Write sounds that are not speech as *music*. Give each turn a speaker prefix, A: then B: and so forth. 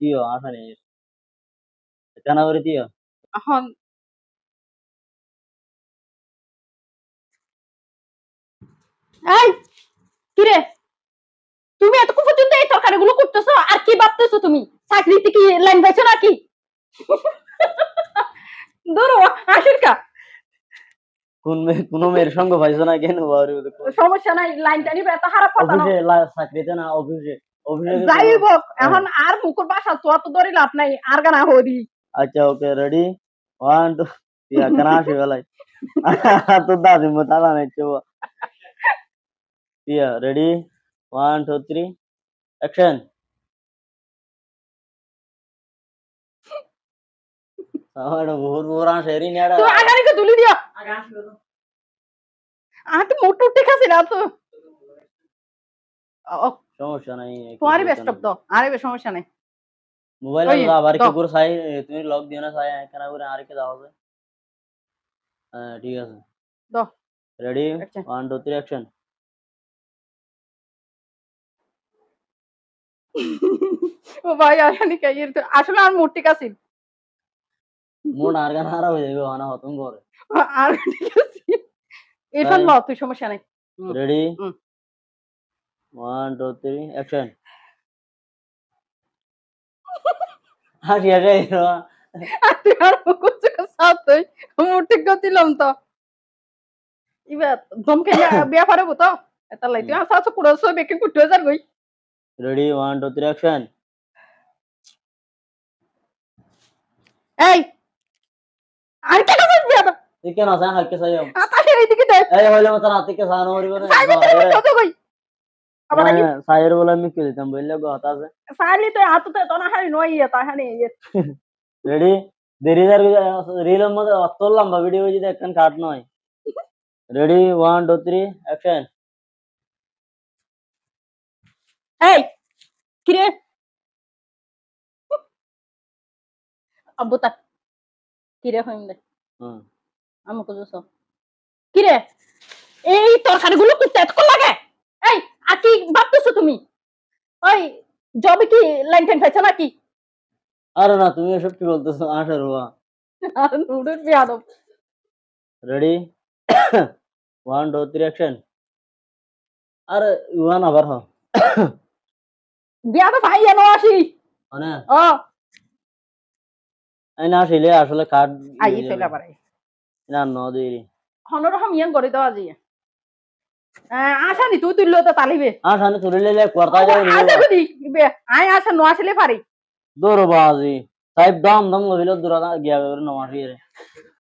A: দিও আসা নেই দিও
B: এখন এই কিরে তুমি পর্যন্ত এই তরকারিগুলো করতেছো আর কি ভাবতেছো তুমি চাকরিতে কি লাইন পাইছো নাকি ধরো আসেন কা
A: কোন মেয়ে- কোনো মেয়ের সঙ্গ পাইছো না কেন
B: সমস্যা নাই লাইনটা নিবে এত খারাপ কথা না
A: চাকরিতে না অফিসে
B: যাই হোক এখন আর মুখর বাসা তো অত ধরে লাভ নাই আর গানা হরি
A: আচ্ছা ওকে রেডি ওয়ান টু ইয়া কেন আসি বেলাই *laughs* তো দাদি মো তালা নাই চো ইয়া ready one two three action আমার বহুত বহুত আসে রি নেড়া
B: তুই আগারিকে তুলি দিও। আর তো মোটর ঠিক আছে না তো
A: সমস্যা নাই
B: তোমারই তো আরে সমস্যা নাই।
A: মোবাইল
B: ওই,
A: আবার কি করে সাই তুমি লক দিও না সাই কেন করে আর কি দাও হ্যাঁ ঠিক আছে। রেডি অ্যাকশন *laughs*
B: ও ভাই কে আসলে আর মোট ঠিক আছে।
A: মোট আর গান হারা হয়ে যাবে অনা হতম করে।
B: আর ঠিক আছে এরফান
A: তাই?
B: তুই সমস্যা নাই।
A: Ready. One two three action হাসি হাসি
B: আর তুই আর করছে সাথ ঠিক দিলাম তো। ইবার দমকে *coughs* বিয়া পারব তো? এটা লাই তুই আসা কুড়ো সো বেকে কুটে যার গই।
A: Ready one two three action
B: এই! আর কে বিয়া
A: কেন আসা? হালকে সাই
B: আকাশে এইদিকে দেখ
A: এই হইলে মত রাতে কে সানো মরি করে
B: সাইলে তুই কত আবার আগে
A: সাইয়ের বলে আমি কে দিতাম বললে গো আছে?
B: সাইলে তো হাততে তো না হারি নই এটা হানি
A: রেডি দেরি দার রিলের মধ্যে অত লম্বা ভিডিও যদি একখান কাট নয়। Ready one two three action
B: এই কিরে *laughs* আব্বু তা কিরে হইম দে? আমাকে জোসো। কিরে এই তরকারি গুলো করতে এত লাগে এই আর কি ভাবতেছো তুমি ওই জবে কি লাইন টাইন নাকি?
A: আরে না তুমি এসব কি বলতেছো? আসার হওয়া
B: আর নুডুর বিয়াদব
A: ready one two three action আরে ওয়ান আবার হ।
B: বিয়াদব ভাই এনো আসি।
A: মানে
B: ও
A: এই না আসলে আসলে কাট
B: আই ফেলা পারে
A: না ন দেরি
B: হনরহম ইয়াং করে দেওয়া যায় আশা নি তুই তুললো তো তালিবে
A: আসানি তুলিলে লেলে করতা যাও
B: আশা করি আই আশা নো আসলে পারি।
A: দৌড় বাজি সাহেব দাম দাম লইল দূরা গিয়া নমাসি রে।